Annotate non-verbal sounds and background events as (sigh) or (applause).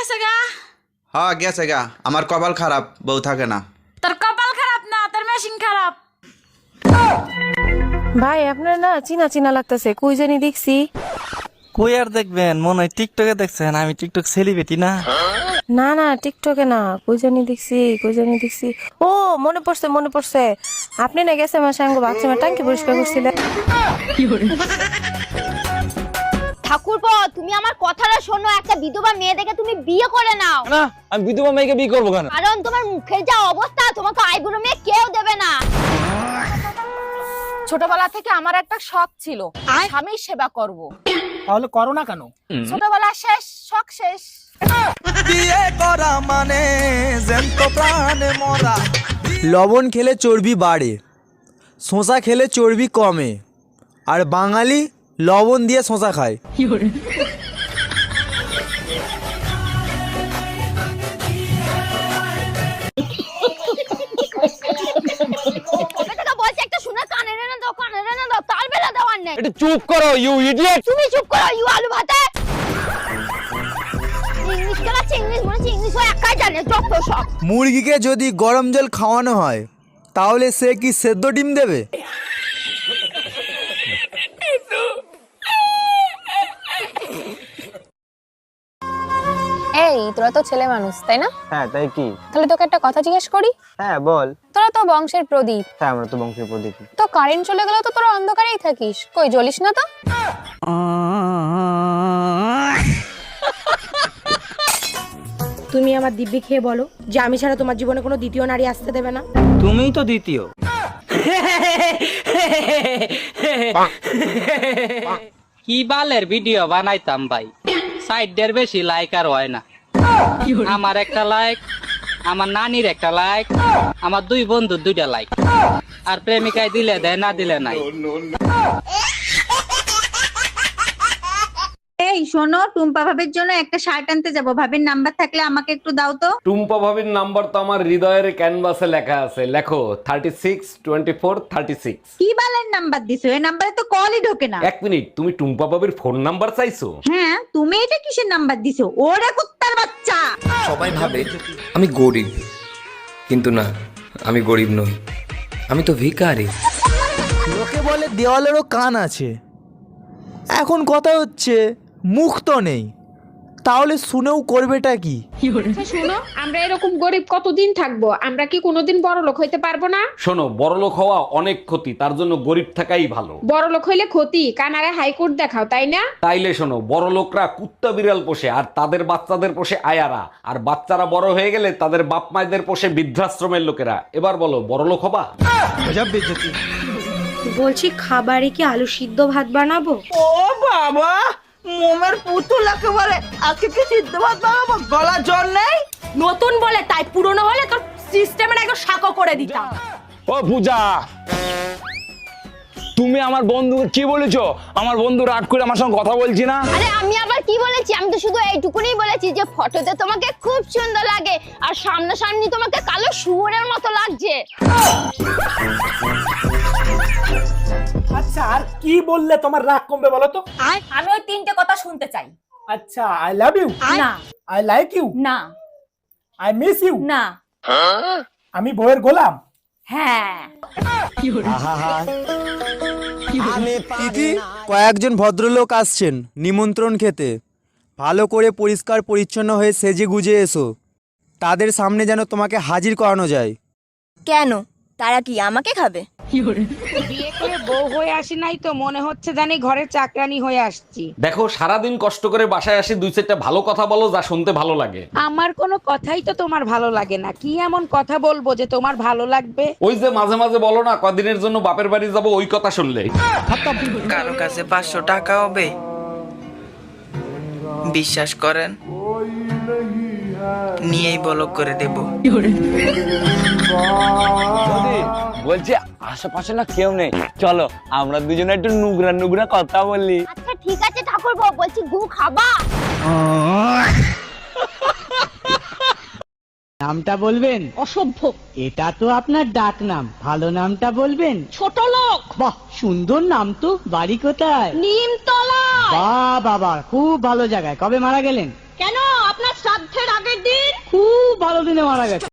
গেছে গা? হ্যাঁ গেছে গা। আমার কপাল খারাপ বউ থাকে না। তোর কপাল খারাপ না তোর মেশিন খারাপ। ভাই আপনার না চিনা চিনা লাগতেছে কই জানি দেখছি। কই আর দেখবেন? মনে হয় টিকটকে দেখছেন আমি টিকটক সেলিব্রিটি না? না না টিকটকে না কই জানি দেখছি কই জানি দেখছি। ও মনে পড়ছে মনে পড়ছে। আপনি না গেছে আমার সঙ্গে বাথরুমে টাঙ্কি পরিষ্কার করছিলেন। তুমি আমার কথাটা শোনো একটা বিধবা মেয়ে দেখে তুমি বিয়ে করে নাও। না আমি বিধবা মেয়েকে বিয়ে করব কেন? কারণ তোমার মুখের যা অবস্থা তোমাকে আইবুড়ো মেয়ে কেউ দেবে না। ছোটবেলা থেকে আমার একটা শখ ছিল স্বামীর সেবা করব। তাহলে করো না কেন? ছোটবেলা শেষ শখ শেষ। বিয়ে করা মানে জ্যান্ত প্রাণে মরা। লবণ খেলে চর্বি বাড়ে শশা খেলে চর্বি কমে আর বাঙালি লবণ দিয়ে শশা খায়। কবে থেকে বলছি একটা শুনে কানে রেনে দাও কানে রেনে দাও তার বেলা দেওয়ার নেই। একটু চুপ করো ইউ ইডিয়েট তুমি চুপ করো ইউ আলু ভাতে। ইংলিশ কেলাচ্ছে ইংলিশ মনে হচ্ছে ইংলিশ ও একাই জানে যত সব। মুরগিকে যদি গরম জল খাওয়ানো হয় তাহলে সে কি সেদ্ধ ডিম দেবে এই তোরা তো ছেলে মানুষ তাই না? হ্যাঁ তাই কি? তাহলে তোকে একটা কথা জিজ্ঞেস করি? হ্যাঁ বল। তোরা তো বংশের প্রদীপ। হ্যাঁ আমরা তো বংশের প্রদীপ। তো কারেন্ট চলে গেলেও তো তোরা অন্ধকারেই থাকিস। কই জ্বলিস না তো? তুমি আমার দিব্যি খেয়ে বলো যে আমি ছাড়া তোমার জীবনে কোনো দ্বিতীয় নারী আসতে দেবে না। তুমিই তো দ্বিতীয়। কি বালের ভিডিও বানাইতাম ভাই? সাইডের বেশি লাইক আর হয় না। আমার একটা লাইক আমার নানির একটা লাইক আমার দুই বন্ধুর দুইটা লাইক আর প্রেমিকায় দিলে দেয়, না দিলে নাই এই শোনো টুম্পা ভাবির জন্য একটা শার্ট আনতে যাব। ভাবির নাম্বার থাকলে আমাকে একটু দাও তো। টুম্পা ভাবির নাম্বার তো আমার হৃদয়ের ক্যানভাসে লেখা আছে। লেখো thirty six twenty four thirty six কি বালের নাম্বার দিছো? এই নাম্বারে তো কলই ঢোকে না। এক মিনিট তুমি টুম্পা ভাবির ফোন নাম্বার চাইছো? হ্যাঁ তুমি এটা কিসের নাম্বার দিছো? ওরে কুত্তার বাচ্চা! সবাই ভাবে আমি গরিব। কিন্তু না আমি গরিব নই। আমি তো ভিখারি। লোকে বলে দেওয়ালেরও কান আছে। এখন কথা হচ্ছে মুখ তো নেই। তাহলে শুনেও করবেটা কি? শোনো আমরা এরকম গরিব কতদিন থাকব? আমরা কি কোনোদিন বড় লোক হইতে পারব না? শোনো বড়লোক হওয়া অনেক ক্ষতি তার জন্য গরিব থাকাই ভালো। বড় লোক হইলে ক্ষতি কানারে হাইকোর্ট দেখাও তাই না? তাইলে শোনো বড় লোকরা কুত্তা বিড়াল পোষে আর তাদের বাচ্চাদের পোষে আয়ারা। আর বাচ্চারা বড় হয়ে গেলে তাদের বাপ মায়েদের পোষে বৃদ্ধাশ্রমের লোকেরা। এবার বলো বড় লোক হবা? বলছি খাবারে কি আলু সিদ্ধ ভাত বানাবো? ও বাবা! মোমের পুতুল একেবারে আজকে কি সিদ্ধ ভাত বানাবো? গলা জল নেই? নতুন বলে তাই পুরনো হলে তোর সিস্টেমের একদম সাকো করে দিতাম। ও পূজা! তুমি আমার বন্ধুকে কি বলেছ? আমার বন্ধু রাগ করে আমার সঙ্গে কথা বলছি না? আরে আমি আবার কি বলেছি? আমি তো শুধু এইটুকুনি বলেছি যে ফটোতে তোমাকে খুব সুন্দর লাগে আর সামনাসামনি তোমাকে কালো শুয়োরের মতো লাগছে। (laughs) আচ্ছা আর কি বললে তোমার রাগ কমবে বলো তো? আমি ওই তিনটে কথা শুনতে চাই। আচ্ছা আই লাভ ইউ না। আই লাইক ইউ না। আই মিস ইউ না। আমি বইয়ের গোলাম? হ্যাঁ। তিথি কয়েকজন ভদ্রলোক আসছেন নিমন্ত্রণ খেতে। ভালো করে পরিষ্কার পরিচ্ছন্ন হয়ে সেজে গুজে এসো। তাদের সামনে যেন তোমাকে হাজির করানো যায়। কেন? তারা কি আমাকে খাবে? বিয়ে করে বউ হয়ে আসি নাই তো মনে হচ্ছে জানি ঘরের চাকরানি হয়ে আসছি। দেখো সারাদিন কষ্ট করে বাসায় আসি দুই চারটা ভালো কথা বলো যা শুনতে ভালো লাগে। আমার কোনো কথাই তো তোমার ভালো লাগে না। কি এমন কথা বলব যে তোমার ভালো লাগবে? ওই যে মাঝে মাঝে বলো না কদিনের জন্য বাপের বাড়ি যাব ওই কথা শুনলে। কারও কাছে পাঁচশো টাকা হবে? বিশ্বাস করেন নিয়েই বলক করে দেব। বলছি আশেপাশে না কেউ নেই। চলো আমরা দুজনে একটু নুগরা নুগরা কথা বলি। আচ্ছা ঠিক আছে ঠাকুর বউ বলছি গু খাবা। নামটা বলবেন? অসভ্য। এটা তো আপনার ডাক নাম। ভালো নামটা বলবেন? ছোট লোক। বাহ সুন্দর নাম তো। বাড়ি কোথায়? নিমতলা বাহ বাবা খুব ভালো জায়গায়। কবে মারা গেলেন? কেন? আপনার শ্রাদ্ধের আগের দিন? খুব ভালো দিনে মারা গেছে।